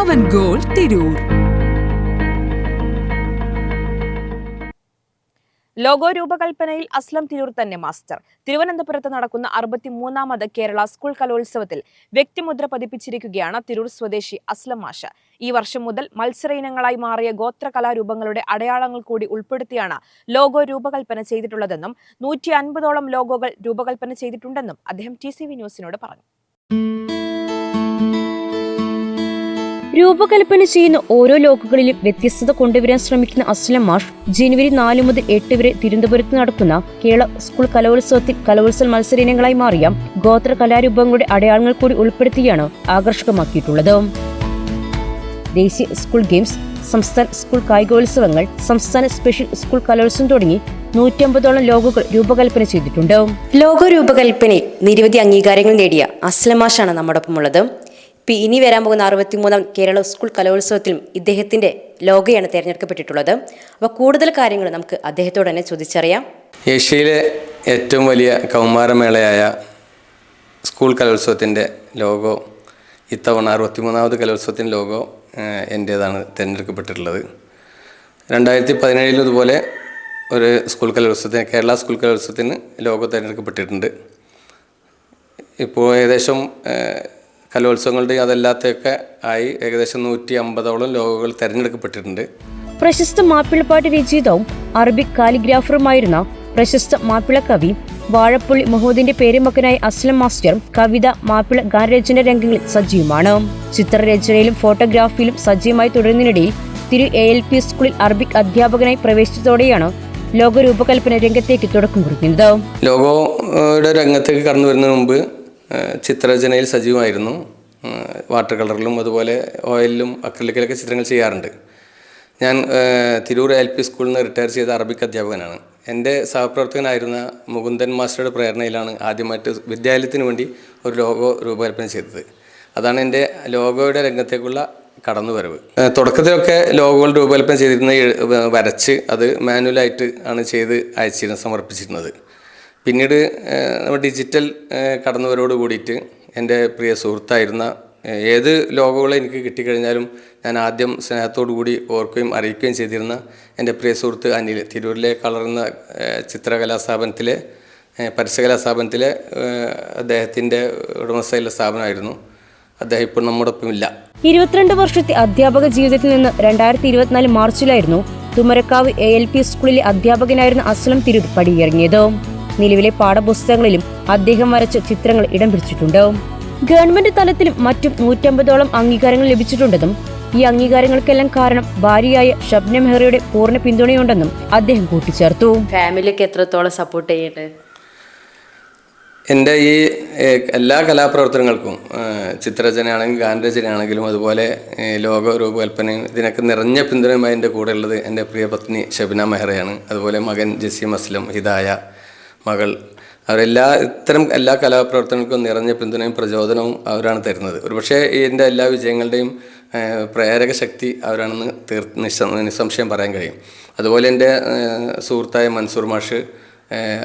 പവൻ Tirur. Logo രൂപകൽപ്പനയിൽ അസ്ലം തിരൂർ തന്നെ master. തിരുവനന്തപുരത്ത് നടക്കുന്ന അറുപത്തിമൂന്നാമത് കേരള സ്കൂൾ കലോത്സവത്തിൽ വ്യക്തിമുദ്ര പതിപ്പിച്ചിരിക്കുകയാണ് തിരൂർ സ്വദേശി അസ്ലം മാഷ. ഈ വർഷം മുതൽ മത്സര ഇനങ്ങളായി മാറിയ ഗോത്ര കലാരൂപങ്ങളുടെ അടയാളങ്ങൾ കൂടി ഉൾപ്പെടുത്തിയാണ് ലോഗോ രൂപകൽപ്പന ചെയ്തിട്ടുള്ളതെന്നും നൂറ്റി അൻപതോളം ലോഗോകൾ രൂപകൽപ്പന ചെയ്തിട്ടുണ്ടെന്നും അദ്ദേഹം ടി ന്യൂസിനോട് പറഞ്ഞു. രൂപകൽപ്പന ചെയ്യുന്ന ഓരോ ലോക്കുകളിലും വ്യത്യസ്തത കൊണ്ടുവരാൻ ശ്രമിക്കുന്ന അസ്ലം മാഷ് ജനുവരി നാല് മുതൽ എട്ട് വരെ തിരുവനന്തപുരത്ത് നടക്കുന്ന കേരള സ്കൂൾ കലോത്സവത്തിൽ കലോത്സവ മത്സര ഇനങ്ങളായി മാറിയ ഗോത്ര കലാരൂപങ്ങളുടെ അടയാളങ്ങൾ കൂടി ഉൾപ്പെടുത്തിയാണ് ആകർഷകമാക്കിയിട്ടുള്ളത്. ദേശീയ സ്കൂൾ ഗെയിംസ് സംസ്ഥാന സ്കൂൾ കായികോത്സവങ്ങൾ സംസ്ഥാന സ്പെഷ്യൽ സ്കൂൾ കലോത്സവം തുടങ്ങി നൂറ്റമ്പതോളം ലോഗോകൾ രൂപകൽപ്പന ചെയ്തിട്ടുണ്ട്. ലോഗോ രൂപകൽപ്പനയിൽ നിരവധി അംഗീകാരങ്ങൾ നേടിയ അസ്ലമാഷാണ് നമ്മോടൊപ്പമുള്ളത്. ഇപ്പം ഇനി വരാൻ പോകുന്ന അറുപത്തിമൂന്നാം കേരള സ്കൂൾ കലോത്സവത്തിലും ഇദ്ദേഹത്തിന്റെ ലോഗോയാണ് തിരഞ്ഞെടുക്കപ്പെട്ടിട്ടുള്ളത്. അപ്പോൾ കൂടുതൽ കാര്യങ്ങൾ നമുക്ക് അദ്ദേഹത്തോട് തന്നെ ചോദിച്ചറിയാം. ഏഷ്യയിലെ ഏറ്റവും വലിയ കൗമാരമേളയായ സ്കൂൾ കലോത്സവത്തിന്റെ ലോഗോ ഇത്തവണ അറുപത്തിമൂന്നാമത് കലോത്സവത്തിന്റെ ലോഗോ എന്റേതാണ് തിരഞ്ഞെടുക്കപ്പെട്ടിട്ടുള്ളത്. രണ്ടായിരത്തി പതിനേഴിലും ഇതുപോലെ ഒരു സ്കൂൾ കലോത്സവത്തിന് കേരള സ്കൂൾ കലോത്സവത്തിന് ലോഗോ തിരഞ്ഞെടുക്കപ്പെട്ടിട്ടുണ്ട്. ഇപ്പോൾ ഏകദേശം ഏഹ്, കലോത്സവങ്ങളുടെയും അതല്ലാത്തതൊക്കെ ആയി ഏകദേശം നൂറ്റി അമ്പതോളം ലോഗോകൾ തിരഞ്ഞെടുക്കപ്പെട്ടിട്ടുണ്ട്. പ്രശസ്ത മാപ്പിളപ്പാട്ട് രചയിതാവും അറബിക് കാലിഗ്രാഫറുമായിരുന്ന പ്രശസ്ത മാപ്പിള കവി വാഴപ്പുള്ളി മഹോദിന്റെ പേരുമക്കനായ അസ്ലം മാസ്റ്റർ കവിത മാപ്പിള ഗാനരചന രംഗങ്ങളിൽ സജീവമാണ്. ചിത്രരചനയിലും ഫോട്ടോഗ്രാഫിയിലും സജീവമായി തുടരുന്നതിനിടയിൽ തിരു എ എൽ പി സ്കൂളിൽ അറബിക് അധ്യാപകനായി പ്രവേശിച്ചതോടെയാണ് ലോക രൂപകൽപ്പന രംഗത്തേക്ക് തുടക്കം കുറിക്കുന്നത്. ലോഗോയുടെ രംഗത്തേക്ക് കടന്നു വരുന്നതിന് മുമ്പ് ചിത്രരചനയിൽ സജീവമായിരുന്നു. വാട്ടർ കളറിലും അതുപോലെ ഓയിലിലും അക്രലിക്കിലൊക്കെ ചിത്രങ്ങൾ ചെയ്യാറുണ്ട്. ഞാൻ തിരൂർ എൽ പി സ്കൂളിൽ നിന്ന് റിട്ടയർ ചെയ്ത അറബിക് അധ്യാപകനാണ്. എന്റെ സഹപ്രവർത്തകനായിരുന്ന മുകുന്ദൻ മാസ്റ്ററുടെ പ്രേരണയിലാണ് ആദ്യമായിട്ട് വിദ്യാലയത്തിന് വേണ്ടി ഒരു ലോഗോ രൂപകൽപ്പന ചെയ്തത്. അതാണ് എന്റെ ലോഗോയുടെ രംഗത്തേക്കുള്ള കടന്നുവരവ്. തുടക്കത്തിലൊക്കെ ലോഗോകൾ രൂപകൽപ്പന ചെയ്തിരുന്ന വരച്ച് അത് മാനുവലായിട്ട് ആണ് ചെയ്ത് അയച്ചിരുന്നത് സമർപ്പിച്ചിരുന്നത്. പിന്നീട് നമ്മൾ ഡിജിറ്റൽ കടന്നവരോട് കൂടിയിട്ട് എന്റെ പ്രിയ സുഹൃത്തായിരുന്ന ഏത് ലോഗോകൾ എനിക്ക് കിട്ടിക്കഴിഞ്ഞാലും ഞാൻ ആദ്യം സ്നേഹത്തോടു കൂടി ഓർക്കുകയും അറിയിക്കുകയും ചെയ്തിരുന്ന എന്റെ പ്രിയ സുഹൃത്ത് അനിൽ. തിരൂരിലെ കളർന്ന ചിത്രകലാ സ്ഥാപനത്തിലെ പരസ്യകലാ സ്ഥാപനത്തിലെ അദ്ദേഹത്തിന്റെ ഉടമസ്ഥയിലെ സ്ഥാപനമായിരുന്നു. അദ്ദേഹം ഇപ്പോൾ നമ്മോടൊപ്പം ഇല്ല ഇരുപത്തിരണ്ട് വർഷത്തെ അധ്യാപക ജീവിതത്തിൽ നിന്ന് രണ്ടായിരത്തി ഇരുപത്തിനാല് മാർച്ചിലായിരുന്നു തുമരക്കാവ് എ എൽ പി സ്കൂളിലെ അധ്യാപകനായിരുന്ന അസ്ലം തിരൂർ പടിയിറങ്ങിയത്. നിലവിലെ പാഠപുസ്തകങ്ങളിലും അദ്ദേഹം വരച്ച ചിത്രങ്ങൾ ഇടം പിടിച്ചിട്ടുണ്ട്. ഗവൺമെന്റ് തലത്തിലും മറ്റും നൂറ്റമ്പതോളം അംഗീകാരങ്ങൾ ലഭിച്ചിട്ടുണ്ടെന്നും ഈ അംഗീകാരങ്ങൾക്കെല്ലാം കാരണം ഭാര്യയായ ഷബ്ന മെഹ്റയുടെ പൂർണ പിന്തുണയുണ്ടെന്നും അദ്ദേഹം കൂട്ടിച്ചേർത്തു. ഫാമിലിക്ക് എത്രത്തോളം സപ്പോർട്ട് ചെയ്യട്ടെ എന്റെ ഈ എല്ലാ കലാപ്രവർത്തനങ്ങൾക്കും ചിത്രരചനയാണെങ്കിലും ഗാനരചനയാണെങ്കിലും അതുപോലെ ലോക രൂപകൽപ്പനയും ഇതിനൊക്കെ നിറഞ്ഞ പിന്തുണയുമായി എന്റെ കൂടെ ഉള്ളത് എന്റെ പ്രിയ പത്നി ഷബിന മെഹ്റയാണ്. അതുപോലെ മകൻ ജസീം അസ്ലം ഹിദായ മകൾ. അവരെല്ലാ ഇത്തരം എല്ലാ കലാപ്രവർത്തനങ്ങൾക്കും നിറഞ്ഞ പിന്തുണയും പ്രചോദനവും അവരാണ് തരുന്നത്. ഒരുപക്ഷെ എന്റെ എല്ലാ വിജയങ്ങളുടെയും പ്രേരക ശക്തി അവരാണെന്ന് തീർ നിസ്സ- നിസ്സംശയം പറയാൻ കഴിയും. അതുപോലെ എന്റെ സുഹൃത്തായ മൻസൂർ മാഷ്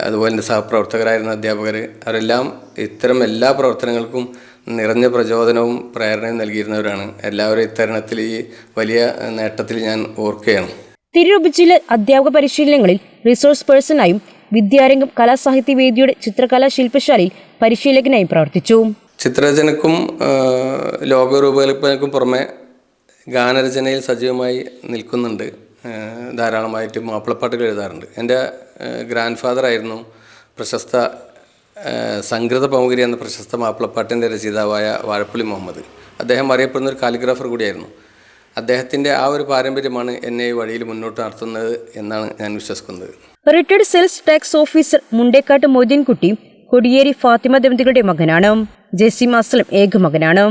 അതുപോലെ എന്റെ സഹപ്രവർത്തകരായിരുന്ന അധ്യാപകർ അവരെല്ലാം ഇത്തരം എല്ലാ പ്രവർത്തനങ്ങൾക്കും നിറഞ്ഞ പ്രചോദനവും പ്രേരണയും നൽകിയിരുന്നവരാണ്. എല്ലാവരും ഇത്തരണത്തിൽ ഈ വലിയ നേട്ടത്തിൽ ഞാൻ ഓർക്കുകയാണ്. തിരൂർ ഉപജില്ല അധ്യാപക പരിശീലനങ്ങളിൽ റിസോഴ്സ് പേഴ്സണായും വിദ്യാരംഗം കലാസാഹിത്യവേദിയുടെ ചിത്രകലാ ശില്പശാലയിൽ പരിശീലകനായി പ്രവർത്തിച്ചു. ചിത്രരചനക്കും ലോകരൂപകൽപ്പനക്കും ലോക രൂപകൽപ്പനക്കും പുറമെ ഗാനരചനയിൽ സജീവമായി നിൽക്കുന്നുണ്ട്. ധാരാളമായിട്ട് മാപ്പിളപ്പാട്ടുകൾ എഴുതാറുണ്ട്. എന്റെ ഗ്രാൻഡ് ഫാദർ ആയിരുന്നു പ്രശസ്ത സംഗീത പൗകരി എന്ന പ്രശസ്ത മാപ്പിളപ്പാട്ടിന്റെ രചയിതാവായ വാഴപ്പള്ളി മുഹമ്മദ്. അദ്ദേഹം അറിയപ്പെടുന്ന ഒരു കാലിഗ്രാഫർ കൂടിയായിരുന്നു. അദ്ദേഹത്തിന്റെ ആ ഒരു പാരമ്പര്യമാണ് എന്നെ ഈ വഴിയിൽ മുന്നോട്ട് നടത്തുന്നത് എന്നാണ് ഞാൻ വിശ്വസിക്കുന്നത്. Retired sales tax officer Mundekkat Moideenkutty Kodiyeri Fathima ദമ്പതികളുടെ മകനാണ്. ജസീം അസ്ലം ഏക മകനാണ്.